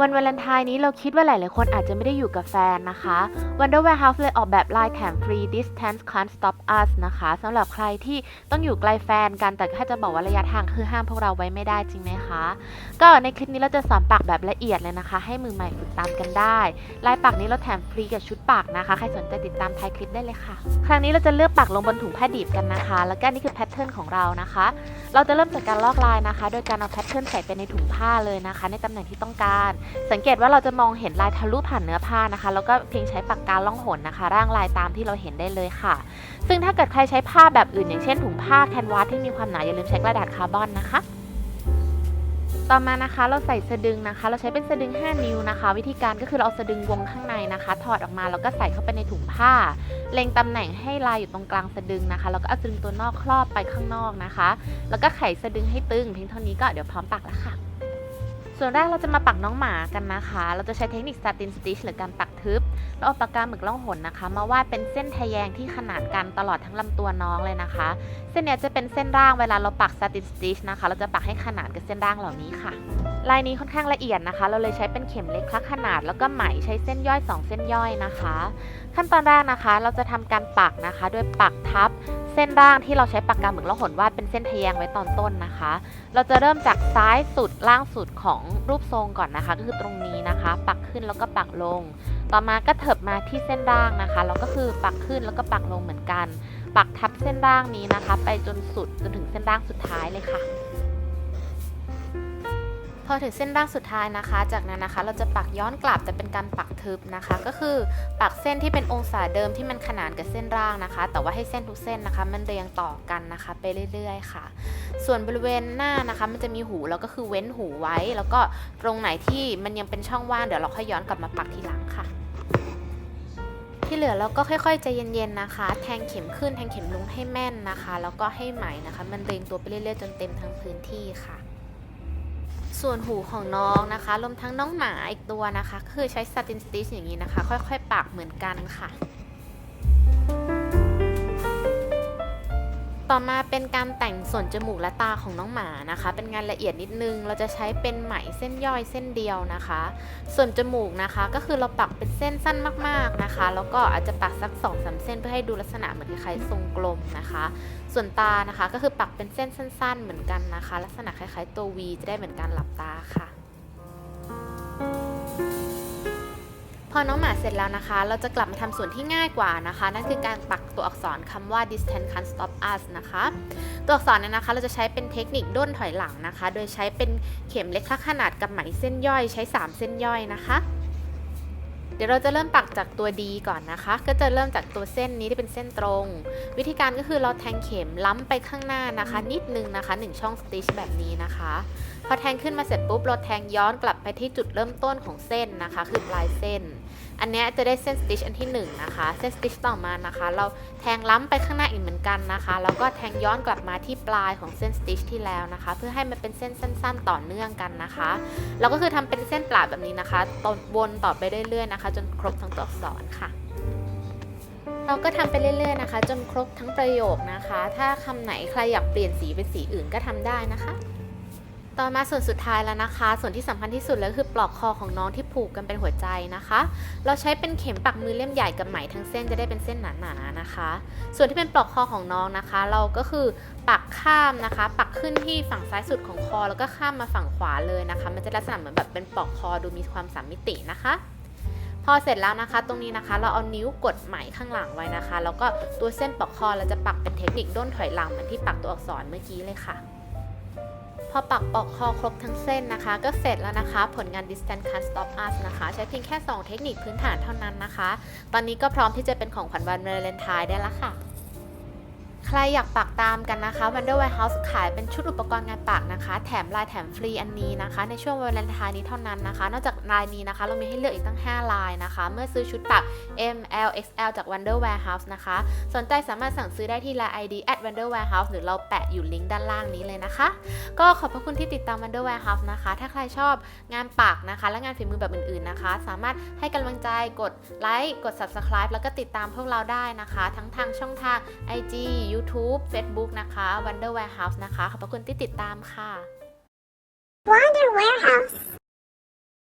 วันวาเลนไทน์นี้เราคิดว่าหลาย ๆ คนอาจจะไม่ได้อยู่กับแฟนนะคะ Wonder Warehouse เลยออกแบบลายแถมฟรี Distance Can't Stop Us นะคะสำหรับใครที่ต้องอยู่ไกลแฟนกันแต่ถ้าจะบอกว่าระยะทางคือห้ามพวกเราไว้ไม่ได้จริงไหมคะ ก็ในคลิปนี้เราจะสอนปักแบบละเอียดเลยนะคะ ให้มือใหม่ฝึกตามกันได้ลายปักนี้เราแถมฟรีกับชุดปักนะคะ ใครสนใจติดตามท้ายคลิปได้เลยค่ะ ครั้งนี้เราจะเลือกปักลงบนถุงผ้าดิบกันนะคะ แล้วก็นี่คือแพทเทิร์นของเรานะคะ เราจะเริ่มจากการลอกลายนะคะ โดยการเอาแพทเทิร์นใส่ไปในถุงผ้าเลยนะคะ ในตำแหน่งที่ต้องการสังเกตว่าเราจะมองเห็นลายทะลุผ่านเนื้อผ้านะคะ แล้วก็เพียงใช้ปากกาล่องหนนะคะ ร่างลายตามที่เราเห็นได้เลยค่ะ ซึ่งถ้าเกิดใครใช้ผ้าแบบอื่น อย่างเช่นถุงผ้าแคนวาสที่มีความหนาอย่าลืมใช้กระดาษคาร์บอนนะคะต่อมานะคะเราใส่สะดึงนะคะ เราใช้เป็นสะดึง 5 นิ้วนะคะ วิธีการก็คือเราเอาสะดึงวงข้างในนะคะ ถอดออกมาแล้วก็ใส่เข้าไปในถุงผ้า เล็งตำแหน่งให้ลายอยู่ตรงกลางสะดึงนะคะแล้วก็เอาสะดึงตัวนอกครอบไปข้างนอกนะคะ แล้วก็ไขสะดึงให้ตึงเพียงเท่านี้ก็เดี๋ยวพร้อมปักแล้วค่ะ ส่วนแรกเราจะมาปักน้องหมากันนะคะ เราจะใช้เทคนิคสตินสติชหรือการปักทึบ แล้วเอาปากกาหมึกล่องหนนะคะ มาวาดเป็นเส้นทะแยงที่ขนานกันตลอดทั้งลำตัวน้องเลยนะคะ เส้นเนี้ยจะเป็นเส้นร่างเวลาเราปัก satin stitch นะคะ เราจะปักให้ขนานกับเส้นร่างเหล่านี้ค่ะ ลายนี้ค่อนข้างละเอียดนะคะ เราเลยใช้เป็นเข็มเล็กคลักขนาด แล้วก็ไหมใช้เส้นย่อย 2 เส้นย่อยนะคะ ขั้นตอนแรกนะคะ เราจะทำการปักนะคะ โดยปักทับเส้นร่างที่เราใช้ปากกาหมึกล่องหนวาดเป็นเส้นทะแยงไว้ตอนต้นนะคะ เราจะเริ่มจากซ้ายสุดล่างสุดของรูปทรงก่อนนะคะ ก็คือตรงนี้นะคะ ปักขึ้นแล้วก็ปักลง ต่อมาก็เถิบมาที่เส้นร่างนะคะแล้วก็คือปักขึ้นแล้วก็ปักลงเหมือนกัน ปักทับเส้นร่างนี้นะคะ ไปจนสุดจนถึงเส้นร่างสุดท้ายเลยค่ะ พอถึงเส้นร่างสุดท้ายนะคะ จากนั้นนะคะ เราจะปักย้อนกลับแต่เป็นการปักทึบนะคะ ก็คือปักเส้นที่เป็นองศาเดิมที่มันขนานกับเส้นร่างนะคะ แต่ว่าให้เส้นทุกเส้นนะคะ มันเรียงต่อกันนะคะ ไปเรื่อยๆค่ะ ส่วนบริเวณหน้านะคะ มันจะมีหูแล้วก็คือเว้นหูไว้ แล้วก็ตรงไหนที่มันยังเป็นช่องว่างเดี๋ยวเราค่อยย้อนกลับมาปักทีหลังค่ะที่เหลือเราก็ค่อยๆใจเย็นๆนะคะ แทงเข็มขึ้นแทงเข็มลงให้แม่นนะคะ แล้วก็ให้ไหมนะคะ มันเรียงตัวไปเรื่อยๆจนเต็มทั้งพื้นที่ค่ะ ส่วนหูของน้องนะคะรวมทั้งน้องหมาอีกตัวนะคะ คือใช้สตินสติชอย่างนี้นะคะ ค่อยๆปักเหมือนกันค่ะ ต่อมาเป็นการแต่งส่วนจมูกและตาของน้องหมานะคะ เป็นงานละเอียดนิดนึง เราจะใช้เป็นไหมเส้นย่อยเส้นเดียวนะคะ ส่วนจมูกนะคะ ก็คือเราปักเป็นเส้นสั้นมากๆนะคะ แล้วก็อาจจะปักสัก2อสเส้นเพื่อให้ดูลักษณะเหมือนคล้ายๆทรงกลมนะคะ ส่วนตานะคะก็คือปักเป็นเส้นสั้น ๆ เหมือนกันนะคะ ลักษณะคล้ายๆตัว V จะได้เหมือนการหลับตาค่ะ พอน้องหมาเสร็จแล้วนะคะ เราจะกลับมาทำส่วนที่ง่ายกว่านะคะ นั่นคือการปักตัวอักษรคำว่า distance can't stop us นะคะ ตัวอักษรเนี่ยนะคะ เราจะใช้เป็นเทคนิคด้นถอยหลังนะคะ โดยใช้เป็นเข็มเล็กขนาดกับไหมเส้นย่อย ใช้ 3 เส้นย่อยนะคะ เดี๋ยวเราจะเริ่มปักจากตัวดีก่อนนะคะ ก็จะเริ่มจากตัวเส้นนี้ที่เป็นเส้นตรง วิธีการก็คือเราแทงเข็มล้ำไปข้างหน้านะคะ นิดนึงนะคะ 1 ช่องสติชแบบนี้นะคะ พอแทงขึ้นมาเสร็จปุ๊บเราแทงย้อนกลับไปที่จุดเริ่มต้นของเส้นนะคะ คือปลายเส้น อันนี้จะได้เส้นสติชอันที่1นะคะ เส้นสติชต่อมานะคะ เราแทงล้ำไปข้างหน้าอีกเหมือนกันนะคะ แล้วก็แทงย้อนกลับมาที่ปลายของเส้นสติชที่แล้วนะคะ เพื่อให้มันเป็นเส้นสั้น ๆ ต่อเนื่องกันนะคะแล้วก็คือทำเป็นเส้นปลาแบบนี้นะคะต่อวนต่อไปเรื่อยๆนะคะ จนครบทั้งตัวอักษรค่ะเราก็ทำไปเรื่อยๆนะคะ จนครบทั้งประโยคนะคะ ถ้าคำไหนใครอยากเปลี่ยนสีเป็นสีอื่นก็ทำได้นะคะ ต่อมาส่วนสุดท้ายแล้วนะคะ ส่วนที่สำคัญที่สุดแล้วคือปลอกคอของน้องที่ผูกกันเป็นหัวใจนะคะ เราใช้เป็นเข็มปักมือเล่มใหญ่กับไหมทั้งเส้นจะได้เป็นเส้นหนาๆนะคะ ส่วนที่เป็นปลอกคอของน้องนะคะ เราก็คือปักข้ามนะคะ ปักขึ้นที่ฝั่งซ้ายสุดของคอ แล้วก็ข้ามมาฝั่งขวาเลยนะคะ มันจะลักษณะเหมือนแบบเป็นปลอกคอดูมีความสามมิตินะคะพอเสร็จแล้วนะคะ ตรงนี้นะคะเราเอานิ้วกดไหมข้างหลังไว้นะคะ แล้วก็ตัวเส้นปลอกคอเราจะปักเป็นเทคนิคด้นถอยหลังเหมือนที่ปักตัวอักษรเมื่อกี้เลยค่ะ พอปักปอกคอครบทั้งเส้นนะคะ ก็เสร็จแล้วนะคะ ผลงาน distance Cut stop us นะคะ ใช้เพียงแค่ 2 เทคนิคพื้นฐานเท่านั้นนะคะ ตอนนี้ก็พร้อมที่จะเป็นของขวัญวันวาเลนไทน์ได้แล้วค่ะ ใครอยากปักตามกันนะคะ Wonder Warehouse ขายเป็นชุดอุปกรณ์งานปักนะคะ แถมลายแถมฟรีอันนี้นะคะ ในช่วงวาเลนไทน์นี้เท่านั้นนะคะ นอกจากลายนี้นะคะ เรามีให้เลือกอีกตั้ง 5 ลายนะคะ เมื่อซื้อชุดปัก M L X L จาก Wonder Warehouse นะคะ สนใจสามารถสั่งซื้อได้ที่ Line ID at Wonder Warehouse หรือเราแปะอยู่ลิงก์ด้านล่างนี้เลยนะคะ ก็ขอบพระคุณที่ติดตาม Wonder Warehouse นะคะ ถ้าใครชอบงานปักนะคะ และงานฝีมือแบบอื่นๆนะคะ สามารถให้กำลังใจกดไลค์กด Subscribe แล้วก็ติดตามพวกเราได้นะคะ ทั้งทางช่องทาง IG YouTube YouTube Facebook นะคะ Wonder Warehouse นะคะ ขอบพระคุณที่ติดตามค่ะ Wonder Warehouse.